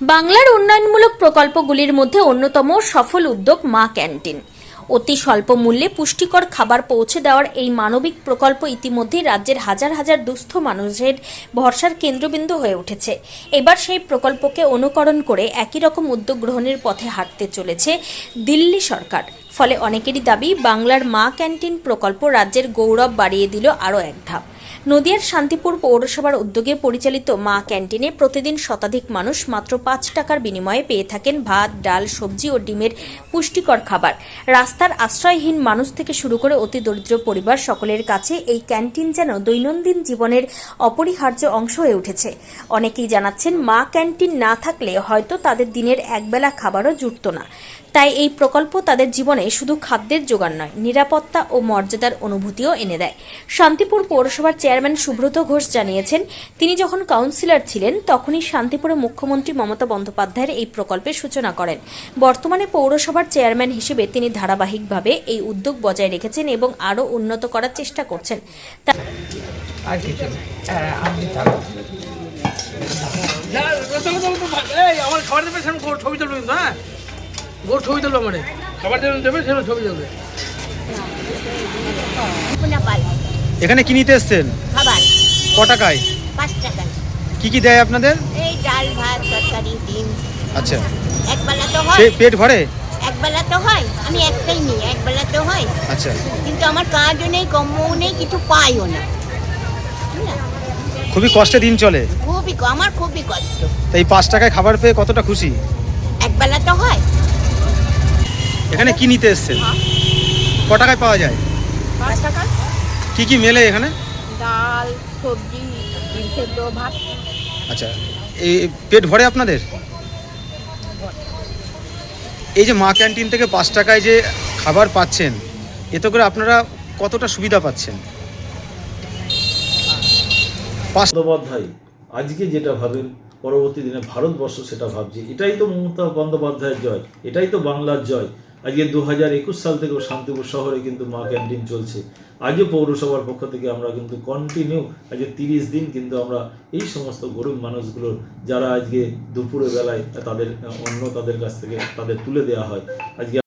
বাংলার উন্নয়নমূলক প্রকল্পগুলির মধ্যে অন্যতম সফল উদ্যোগ মা ক্যান্টিন। অতি স্বল্প মূল্যে পুষ্টিকর খাবার পৌঁছে দেওয়ার এই মানবিক প্রকল্প ইতিমধ্যেই রাজ্যের হাজার হাজার দুস্থ মানুষের ভরসার কেন্দ্রবিন্দু হয়ে উঠেছে। এবার সেই প্রকল্পকে অনুকরণ করে একই রকম উদ্যোগ গ্রহণের পথে হাঁটতে চলেছে দিল্লি সরকার। ফলে অনেকেরই দাবি, বাংলার মা ক্যান্টিন প্রকল্প রাজ্যের গৌরব বাড়িয়ে দিল আরও এক ধাপ। নদিয়ার শান্তিপুর পৌরসভার উদ্যোগে পরিচালিত মা ক্যান্টিনে প্রতিদিন শতাধিক মানুষ মাত্র পাঁচ টাকার বিনিময়ে পেয়ে থাকেন ভাত, ডাল, সবজি ও ডিমের পুষ্টিকর খাবার। রাস্তার আশ্রয়হীন মানুষ থেকে শুরু করে অতি দরিদ্র পরিবার সকলের কাছে এই ক্যান্টিন যেন দৈনন্দিন জীবনের অপরিহার্য অংশ হয়ে উঠেছে। অনেকেই জানাচ্ছেন, মা ক্যান্টিন না থাকলে হয়তো তাদের দিনের একবেলা খাবারও জুটত না। তাই এই প্রকল্প তাদের জীবনে শুধু খাদ্যের জোগান নয় নিরাপত্তা ও মর্যাদার অনুভূতিও এনে দেয়। শান্তিপুর পৌরসভার চেয়ারম্যান সুব্রত ঘোষ জানিয়েছেন তিনি যখন কাউন্সিলর ছিলেন তখনই শান্তিপুরে মুখ্যমন্ত্রী মমতা বন্দ্যোপাধ্যায়ের এই প্রকল্পের সূচনা করেন। বর্তমানে পৌরসভার চেয়ারম্যান হিসেবে তিনি ধারাবাহিকভাবে এই উদ্যোগ বজায় রেখেছেন এবং আরও উন্নত করার চেষ্টা করছেন। হ্যাঁ, আমার ছবি তুলবে কিন্তু হ্যাঁ? গোর ছবি তুলবে মানে। খাবার যেরকম দেবে সেরকম ছবি তুলবে। এখানে কি নিতে এসছেন? খাবার। ক টাকায় পাঁচ টাকা কি কি দেয় আপনাদের? এই ডাল ভাত তরকারি ডিম। আচ্ছা। একবেলা তো হয়। পেট ভরে? একবেলা তো হয়। আমি একটাই নিই একবেলা তো হয়। আচ্ছা। কিন্তু আমার কাজও নেই কম্মও নেই কিছু পাইও না? খুবই কষ্টে দিন চলে। খুবই ক- আমার খুবই কষ্ট। তাই পাঁচ টাকায় খাবার পেয়ে কতটা খুশি? একবেলা তো হয়। এখানে কি নিতে এসছেন? ক টাকায় পাওয়া যায়? কি কি মেলে এখানে? ডাল সবজি ডিম সেদ্ধ ভাত। আচ্ছা এই পেট ভরে আপনাদের? এই যে মা ক্যান্টিন থেকে পাঁচ টাকায় যে খাবার পাচ্ছেন এতে করে আপনারা কতটা সুবিধা পাচ্ছেন? বন্দ্যোপাধ্যায় আজকে যেটা ভাবেন পরবর্তী দিনে ভারতবর্ষ সেটা ভাবছে। এটাই তো মমতা বন্দ্যোপাধ্যায়ের জয় এটাই তো বাংলার জয়। আজকে দু হাজার একুশ সাল থেকেও শান্তিপুর শহরে কিন্তু মা ক্যান্টিন চলছে। আজও পৌরসভার পক্ষ থেকে আমরা কিন্তু কন্টিনিউ আজকে তিরিশ দিন কিন্তু আমরা এই সমস্ত গরিব মানুষগুলোর যারা আজকে দুপুরে বেলায় তাদের অন্য তাদের কাছ থেকে তাদের তুলে দেওয়া হয়। আজকে